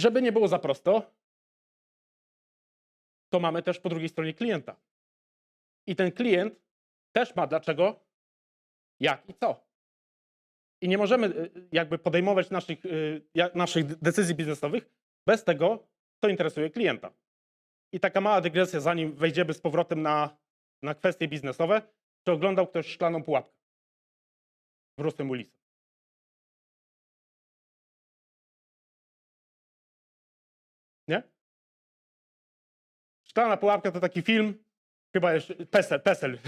Żeby nie było za prosto, to mamy też po drugiej stronie klienta. I ten klient też ma dlaczego, jak i co. I nie możemy y, jakby podejmować naszych, y, naszych decyzji biznesowych bez tego, co interesuje klienta. I taka mała dygresja, zanim wejdziemy z powrotem na, na kwestie biznesowe. Czy oglądał ktoś szklaną pułapkę? Z Bruce'em Willisem. Nie? Szklana pułapka to taki film, chyba jeszcze Pesel, Pesel.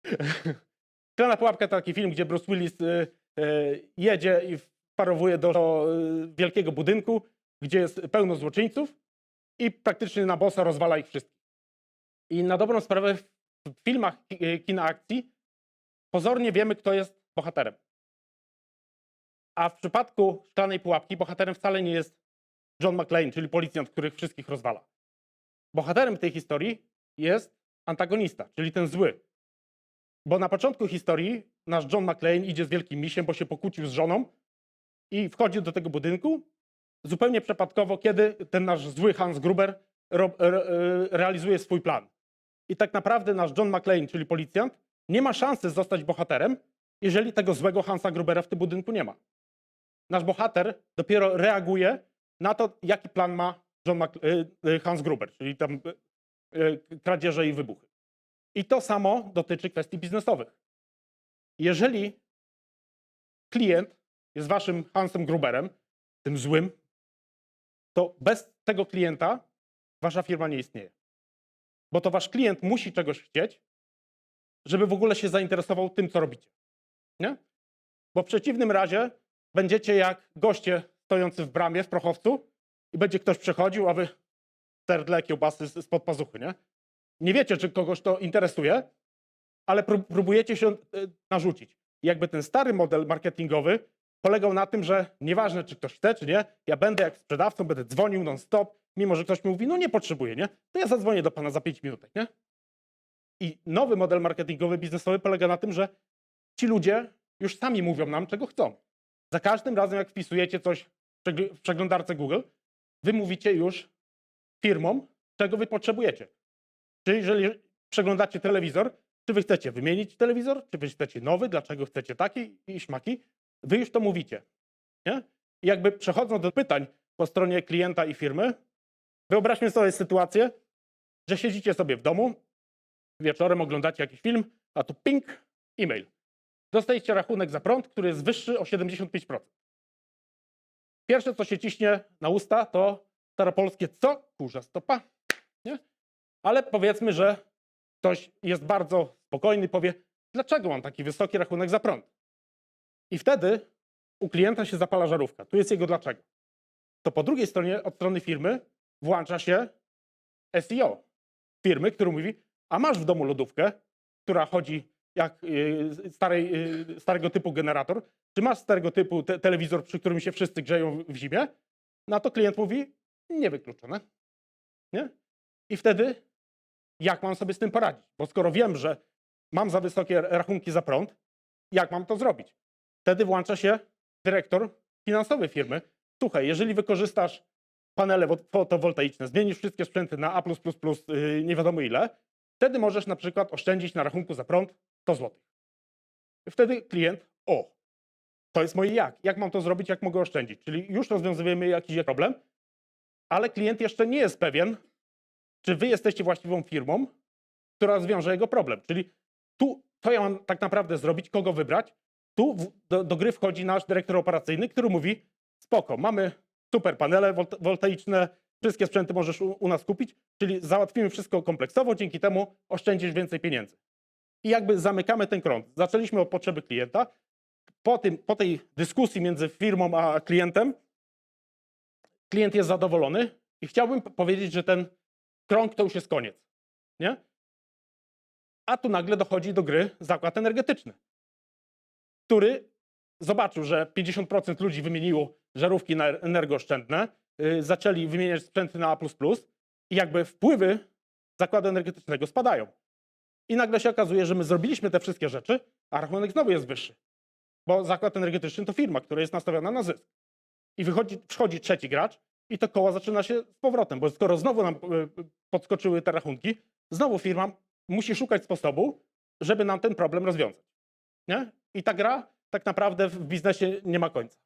Szklana pułapka to taki film, gdzie Bruce Willis y, y, jedzie i wparowuje do y, wielkiego budynku, gdzie jest pełno złoczyńców i praktycznie na bossa rozwala ich wszystkich. I na dobrą sprawę w filmach y, kina akcji pozornie wiemy, kto jest bohaterem. A w przypadku szklanej pułapki bohaterem wcale nie jest John McClane, czyli policjant, których wszystkich rozwala. Bohaterem tej historii jest antagonista, czyli ten zły. Bo na początku historii nasz John McClane idzie z wielkim misiem, bo się pokłócił z żoną i wchodzi do tego budynku zupełnie przypadkowo, kiedy ten nasz zły Hans Gruber e, realizuje swój plan. I tak naprawdę nasz John McClane, czyli policjant, nie ma szansy zostać bohaterem, jeżeli tego złego Hansa Grubera w tym budynku nie ma. Nasz bohater dopiero reaguje na to, jaki plan ma y, y, Hans Gruber, czyli tam y, kradzieże i wybuchy. I to samo dotyczy kwestii biznesowych. Jeżeli klient jest waszym Hansem Gruberem, tym złym, to bez tego klienta wasza firma nie istnieje. Bo to wasz klient musi czegoś chcieć, żeby w ogóle się zainteresował tym, co robicie. Nie? Bo w przeciwnym razie będziecie jak goście stojący w bramie w prochowcu i będzie ktoś przechodził, a wy terdle kiełbasy spod pazuchy, nie? Nie wiecie, czy kogoś to interesuje, ale prób- próbujecie się e, narzucić. Jakby ten stary model marketingowy polegał na tym, że nieważne, czy ktoś chce, czy nie, ja będę jak sprzedawcą, będę dzwonił non-stop, mimo że ktoś mi mówi, no nie potrzebuję, nie? To ja zadzwonię do pana za 5 minut, nie? I nowy model marketingowy, biznesowy polega na tym, że ci ludzie już sami mówią nam, czego chcą. Za każdym razem, jak wpisujecie coś w przegl- w przeglądarce Google, wy mówicie już firmom, czego wy potrzebujecie. Czyli jeżeli przeglądacie telewizor, czy wy chcecie wymienić telewizor, czy wy chcecie nowy, dlaczego chcecie taki i śmaki, wy już to mówicie. Nie? I jakby przechodząc do pytań po stronie klienta i firmy, wyobraźmy sobie sytuację, że siedzicie sobie w domu, wieczorem oglądacie jakiś film, a tu ping, e-mail. Dostajecie rachunek za prąd, który jest wyższy o 75%. Pierwsze, co się ciśnie na usta, to staropolskie co? Kurza stopa. Nie? Ale powiedzmy, że ktoś jest bardzo spokojny, powie, dlaczego mam taki wysoki rachunek za prąd? I wtedy u klienta się zapala żarówka. Tu jest jego dlaczego. To po drugiej stronie, od strony firmy, włącza się SEO firmy, który mówi, a masz w domu lodówkę, która chodzi jak y, starej, y, starego typu generator, czy masz starego typu te telewizor, przy którym się wszyscy grzeją w- zimie? Na to klient mówi, niewykluczone. Nie? I wtedy jak mam sobie z tym poradzić? Bo skoro wiem, że mam za wysokie rachunki za prąd, jak mam to zrobić? Wtedy włącza się dyrektor finansowy firmy. Słuchaj, jeżeli wykorzystasz panele wo- fotowoltaiczne, zmienisz wszystkie sprzęty na A++, nie wiadomo ile, wtedy możesz na przykład oszczędzić na rachunku za prąd 100 zł. Wtedy klient, o, to jest moje jak. Jak mam to zrobić, jak mogę oszczędzić? Czyli już rozwiązujemy jakiś problem, ale klient jeszcze nie jest pewien, czy wy jesteście właściwą firmą, która rozwiąże jego problem. Czyli tu, co ja mam tak naprawdę zrobić, kogo wybrać? Tu do, do gry wchodzi nasz dyrektor operacyjny, który mówi, spoko, mamy super panele wolt- woltaiczne, wszystkie sprzęty możesz u, u nas kupić, czyli załatwimy wszystko kompleksowo, dzięki temu oszczędzisz więcej pieniędzy. I jakby zamykamy ten krąg. Zaczęliśmy od potrzeby klienta. Po, tym, po tej dyskusji między firmą a klientem, klient jest zadowolony i chciałbym powiedzieć, że ten krąg to już jest koniec. Nie? A tu nagle dochodzi do gry zakład energetyczny, który zobaczył, że 50% ludzi wymieniło żarówki na energooszczędne, yy, zaczęli wymieniać sprzęty na A++ i jakby wpływy zakładu energetycznego spadają. I nagle się okazuje, że my zrobiliśmy te wszystkie rzeczy, a rachunek znowu jest wyższy. Bo zakład energetyczny to firma, która jest nastawiona na zysk. I wychodzi, przychodzi trzeci gracz i to koło zaczyna się z powrotem, bo skoro znowu nam e, podskoczyły te rachunki, znowu firma musi szukać sposobu, żeby nam ten problem rozwiązać. Nie? I ta gra tak naprawdę w biznesie nie ma końca.